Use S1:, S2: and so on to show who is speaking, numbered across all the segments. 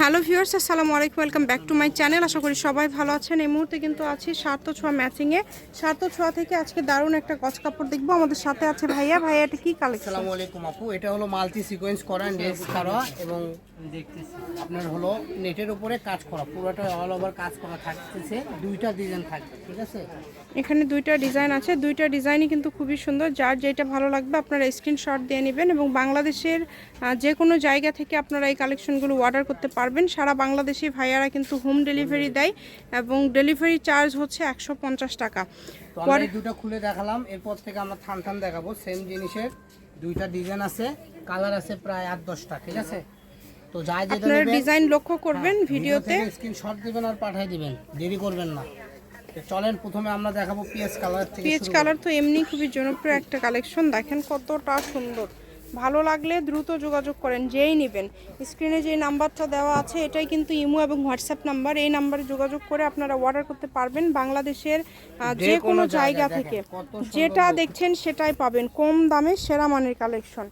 S1: Hello viewers আসসালামু আলাইকুম welcome back to my channel. আশা করি সবাই ভালো আছেন। এই মুহূর্তে কিন্তু আছি সার্থ ছোঁয়া ম্যাচিংয়ে সার্থ ছোঁয়া থেকে আজকে দারুণ একটা গজ কাপড় দেখব। আমাদের সাথে আছে ভাইয়া। ভাইয়া এটা কি কালেকশন
S2: আসসালামু আলাইকুম আপু। এটা হলো মাল্টি সিকোয়েন্স করা নেট করা এবং দেখতেছি। আপনার হলো নেটের উপরে কাজ করা। পুরোটা অল ওভার কাজ করা থাকতেছে। দুইটা ডিজাইন থাকবে ঠিক আছে?
S1: এখানে দুইটা ডিজাইন আছে। দুইটা ডিজাইনই কিন্তু খুবই সুন্দর। যার যেটা ভালো লাগবে আপনারা স্ক্রিনশট দিয়ে নেবেন এবং বাংলাদেশের যে কোনো জায়গা থেকে আপনারা এই কালেকশনগুলো অর্ডার করতে পারবেন। সারা বাংলাদেশি ভাইয়ারা কিন্তু হোম ডেলিভারি দেয় এবং ডেলিভারি চার্জ হচ্ছে একশো পঞ্চাশ টাকা।
S2: দুটো খুলে দেখালাম। এরপর থেকে আমরা থান থান দেখাবো। সেম জিনিসের দুইটা ডিজাইন আছে। কালার আছে প্রায় আট দশটা ঠিক আছে? তো যাই যেটা
S1: আপনারা ডিজাইন লক্ষ্য করবেন ভিডিওতে।
S2: স্ক্রিনশট দিবেন আর পাঠিয়ে দিবেন। দেরি করবেন না। চলেন প্রথমে আমরা দেখাবো পিএস কালার থেকে
S1: পিএইচ কালার তো এমনি খুবই জনপ্রিয় একটা কালেকশন দেখেন কতটা সুন্দর। ভালো লাগলে দ্রুত যোগাযোগ করেন যেই নেবেন। স্ক্রিনে যে নাম্বারটা দেওয়া আছে এটাই কিন্তু ইমো এবং হোয়াটসঅ্যাপ নাম্বার। এই নাম্বারে যোগাযোগ করে আপনারা অর্ডার করতে পারবেন বাংলাদেশের যে কোনো জায়গা থেকে। যেটা দেখছেন সেটাই পাবেন কম দামে সেরা মানের কালেকশন।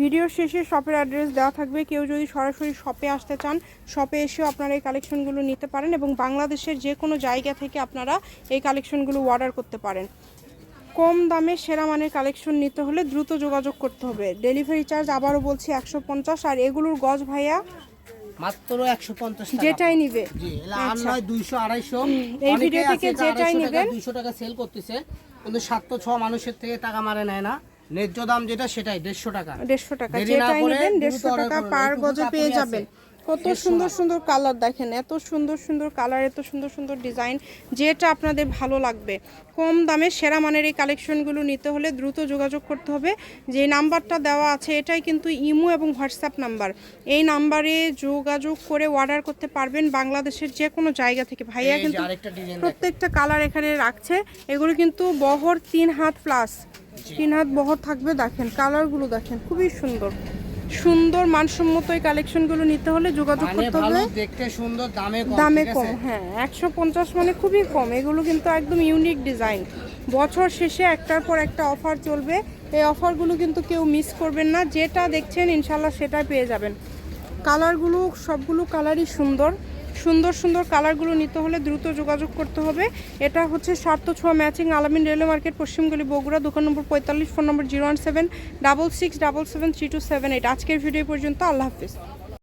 S1: ভিডিও শেষে শপের অ্যাড্রেস দেওয়া থাকবে। কেউ যদি সরাসরি শপে আসতে চান শপে এসেও আপনারা এই কালেকশনগুলো নিতে পারেন এবং বাংলাদেশের যে কোনো জায়গা থেকে আপনারা এই কালেকশনগুলো অর্ডার করতে পারেন। কম দামে সেরা মানের কালেকশন নিতে হলে দ্রুত যোগাযোগ করতে হবে। ডেলিভারি চার্জ আবারও বলছি একশো পঞ্চাশ আর এগুলোর গজ ভাইয়া?
S2: মাত্র একশো পঞ্চাশ
S1: যেটাই নিবে।
S2: নয় দুইশো আড়াইশো।
S1: এই ভিডিও থেকে যেটাই নেবেন।
S2: দুইশো টাকা সেল করতেছে কিন্তু সাতশো ছ মানুষের থেকে টাকা মারে নেয় না। ন্যায্য দাম যেটা সেটাই দেড়শো টাকা।
S1: দেড়শো টাকা। যেটাই নেবেন দেড়শো টাকা পার গজে পেয়ে যাবেন। কত সুন্দর সুন্দর। কালার দেখেন এত সুন্দর সুন্দর কালার এত সুন্দর সুন্দর ডিজাইন যেটা আপনাদের ভালো লাগবে। কম দামে সেরা মানের এই কালেকশনগুলো নিতে হলে দ্রুত যোগাযোগ করতে হবে। যে নাম্বারটা দেওয়া আছে এটাই কিন্তু ইমো এবং হোয়াটসঅ্যাপ নাম্বার। এই নাম্বারে যোগাযোগ করে অর্ডার করতে পারবেন বাংলাদেশের যে কোনো জায়গা থেকে। ভাইয়া কিন্তু প্রত্যেকটা কালার এখানে রাখছে। এগুলো কিন্তু বহর তিন হাত প্লাস তিন হাত বহর থাকবে দেখেন কালারগুলো দেখেন খুবই সুন্দর। সুন্দর মানসম্মত এই কালেকশনগুলো নিতে হলে যোগাযোগ
S2: মানে
S1: করতে হবে।
S2: দেখতে সুন্দর দামে কম
S1: দামে কম হ্যাঁ একশো পঞ্চাশ মানে খুবই কম। এগুলো কিন্তু একদম ইউনিক ডিজাইন বছর শেষে একটার পর একটা অফার চলবে। এই অফারগুলো কিন্তু কেউ মিস করবেন না। যেটা দেখছেন ইনশাল্লাহ সেটাই পেয়ে যাবেন। কালারগুলো সবগুলো কালারই সুন্দর। সুন্দর সুন্দর কালারগুলো নিতে হলে দ্রুত যোগাযোগ করতে হবে। এটা হচ্ছে সার্থ ছোঁয়া ম্যাচিং আলামিন রেলওয়ে মার্কেট পশ্চিমগুলি বগুড়া, দোকান নম্বর পঁয়তাল্লিশ, phone number zero one seven, double six, double seven, three two seven eight. আজকের ভিডিও পর্যন্ত আল্লাহ হাফিজ।